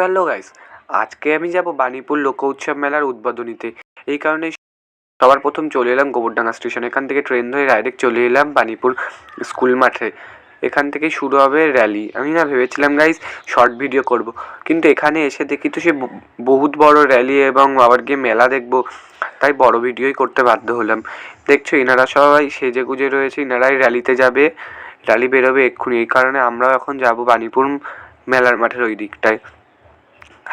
Hello guys, আজকে আমি যাব বাণীপুর লোক উৎসব মেলার উদ্বোধনীতে। এই কারণে সবার প্রথম চলে এলাম গোবরডাঙ্গা স্টেশন। এখান থেকে ট্রেন ধরে ডাইরেক্ট চলে এলাম বাণীপুর স্কুল মাঠে। এখান থেকে শুরু হবে র্যালি আমি না ভেবেছিলাম গাইস শর্ট ভিডিও করব, কিন্তু এখানে এসে দেখি তো সে বহুত বড় র্যালি এবং আবার গিয়ে মেলা দেখব, তাই বড় ভিডিওই করতে বাধ্য হলাম। দেখছ এনারা সবাই সেজে গুজে রয়েছে এনারাই র্যালিতে যাবে। র্যালি বেরোবে এক্ষুনি, এই কারণে আমরাও এখন যাব বাণীপুর মেলার মাঠের ওই দিকটায়।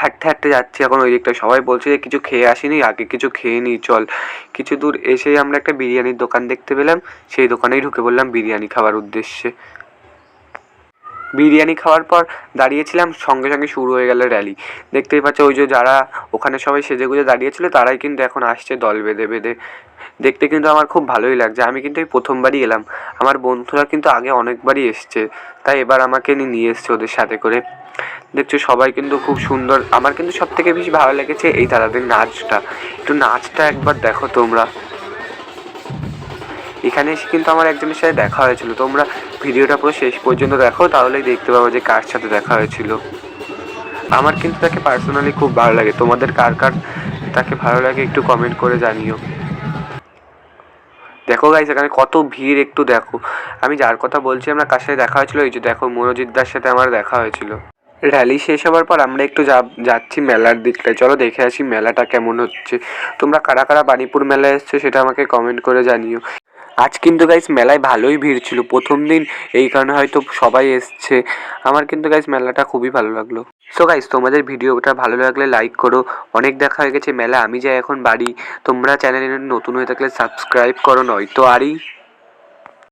হাঁটতে হাঁটতে যাচ্ছি, এখন ওই দিকটায় সবাই বলছে যে কিছু খেয়ে আসিনি, আগে কিছু খেয়ে নিই চল। কিছু দূর এসেই আমরা একটা বিরিয়ানির দোকান দেখতে পেলাম, সেই দোকানেই ঢুকে পড়লাম বিরিয়ানি খাওয়ার উদ্দেশ্যে। বিরিয়ানি খাওয়ার পর দাঁড়িয়েছিলাম, সঙ্গে সঙ্গে শুরু হয়ে গেল র্যালি দেখতেই পাচ্ছ ওই যে যারা ওখানে সবাই সেজে গুজে দাঁড়িয়েছিল, তারাই কিন্তু এখন আসছে দল বেঁধে বেঁধে। দেখতে কিন্তু আমার খুব ভালোই লাগছে, আমি কিন্তু এই প্রথমবারই এলাম। আমার বন্ধুরা কিন্তু আগে অনেকবারই এসছে, তাই এবার আমাকে নিয়ে এসছে ওদের সাথে করে। দেখছ, সবাই কিন্তু খুব সুন্দর। আমার কিন্তু সব থেকে বেশি ভালো লেগেছে এই দাদাদের নাচটা। একটু নাচটা একবার দেখো তোমরা। এখানে এসে কিন্তু আমার একজনের সাথে দেখা হয়েছিল। তোমরা ভিডিওটা পুরো শেষ পর্যন্ত দেখো, তাহলেই দেখতে পাবো যে কার সাথে দেখা হয়েছিল। আমার কিন্তু তাকে পার্সোনালি খুব ভালো লাগে। তোমাদের কার কার তাকে ভালো লাগে একটু কমেন্ট করে জানিও। দেখো গাইস এখানে কত ভিড় একটু দেখো। আমি যার কথা বলছি, আমরা কার সাথে দেখা হয়েছিল? এই যে দেখো মনোজিৎদার সাথে আমার দেখা হয়েছিল। র্যালি শেষ হওয়ার পর আমরা একটু যা- যাচ্ছি মেলার দিকটায়। চলো দেখে আসি মেলাটা কেমন হচ্ছে। তোমরা কারা কারা বাণীপুর মেলায় এসছো সেটা আমাকে কমেন্ট করে জানিও। আজ কিন্তু গাইস মেলায় ভালোই ভিড় ছিল। প্রথম দিন এই কারণে হয়তো সবাই এসছে। আমার কিন্তু গাইস মেলাটা খুবই ভালো লাগল। সো গাইস তোমাদের ভিডিওটা ভালো লাগলে লাইক করো। অনেক দেখা হয়ে গেছে মেলা। আমি যাই এখন বাড়ি। তোমরা চ্যানেলে নতুন হয়ে থাকলে সাবস্ক্রাইব করো, নয়তো আরই